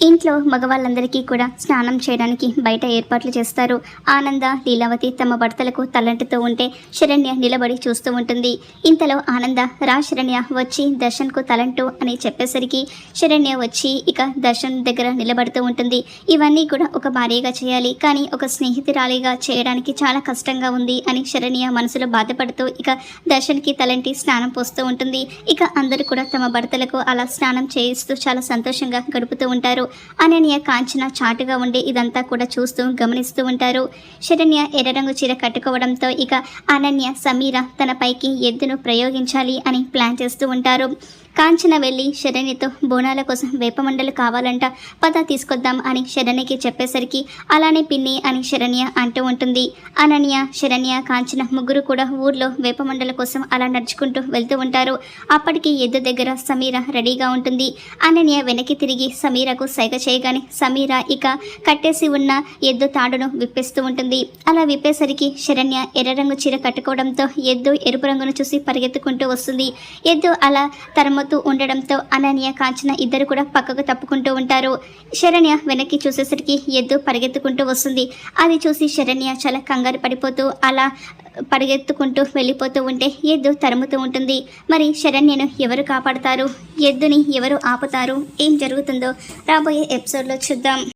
ఇంట్లో మగవాళ్ళందరికీ కూడా స్నానం చేయడానికి బయట ఏర్పాట్లు చేస్తారు. ఆనంద లీలావతి తమ భర్తలకు తలంటుతూ ఉంటే శరణ్య నిలబడి చూస్తూ ఉంటుంది. ఇంతలో ఆనంద రా శరణ్య వచ్చి దర్శన్కు తలంటు అని చెప్పేసరికి శరణ్య వచ్చి ఇక దర్శన్ దగ్గర నిలబడుతూ ఉంటుంది. ఇవన్నీ కూడా ఒక భార్యగా చేయాలి కానీ ఒక స్నేహితురాలిగా చేయడానికి చాలా కష్టంగా ఉంది అని శరణ్య మనసులో బాధపడుతూ ఇక దర్శన్కి తలంటి స్నానం పోస్తూ ఉంటుంది. ఇక అందరూ కూడా తమ భర్తలకు అలా స్నానం చేయిస్తూ చాలా సంతోషంగా గడుపుతూ ఉంటారు. అనన్య కాంచన చాటుగా ఉండి ఇదంతా కూడా చూస్తూ గమనిస్తూ ఉంటారు. శరణ్య ఎర్ర రంగు చీర కట్టుకోవడంతో ఇక అనన్య సమీర తన పైకి ఎద్దును ప్రయోగించాలి అని ప్లాన్ చేస్తూ ఉంటారు. కాంచన వెళ్ళి శరణ్యతో బోనాల కోసం వేపమండలు కావాలంట పద తీసుకొద్దాం అని శరణ్యకి చెప్పేసరికి అలానే పిన్ని అని శరణ్య అంటూ ఉంటుంది. అనన్య శరణ్య కాంచన ముగ్గురు కూడా ఊర్లో వేపమండల కోసం అలా నడుచుకుంటూ వెళ్తూ ఉంటారు. అప్పటికి ఎద్దు దగ్గర సమీర రెడీగా ఉంటుంది. అనన్య వెనక్కి తిరిగి సమీరకు సైగ చేయగానే సమీర ఇక కట్టేసి ఉన్న ఎద్దు తాడును విప్పేస్తూ ఉంటుంది. అలా విప్పేసరికి శరణ్య ఎర్ర రంగు చీర కట్టుకోవడంతో ఎద్దు ఎరుపు రంగును చూసి పరిగెత్తుకుంటూ వస్తుంది. ఎద్దు అలా తరమతూ ఉండడంతో అనన్య కాంచన ఇద్దరు కూడా పక్కకు తప్పుకుంటూ ఉంటారు. శరణ్య వెనక్కి చూసేసరికి ఎద్దు పరిగెత్తుకుంటూ వస్తుంది. అది చూసి శరణ్య చాలా కంగారు పడిపోతూ అలా పరిగెత్తుకుంటూ వెళ్ళిపోతూ ఉంటే ఎద్దు తరుముతూ ఉంటుంది. మరి శరణ్యను ఎవరు కాపాడుతారు? ఎద్దుని ఎవరు ఆపుతారు? ఏం జరుగుతుందో రాబోయే ఎపిసోడ్లో చూద్దాం.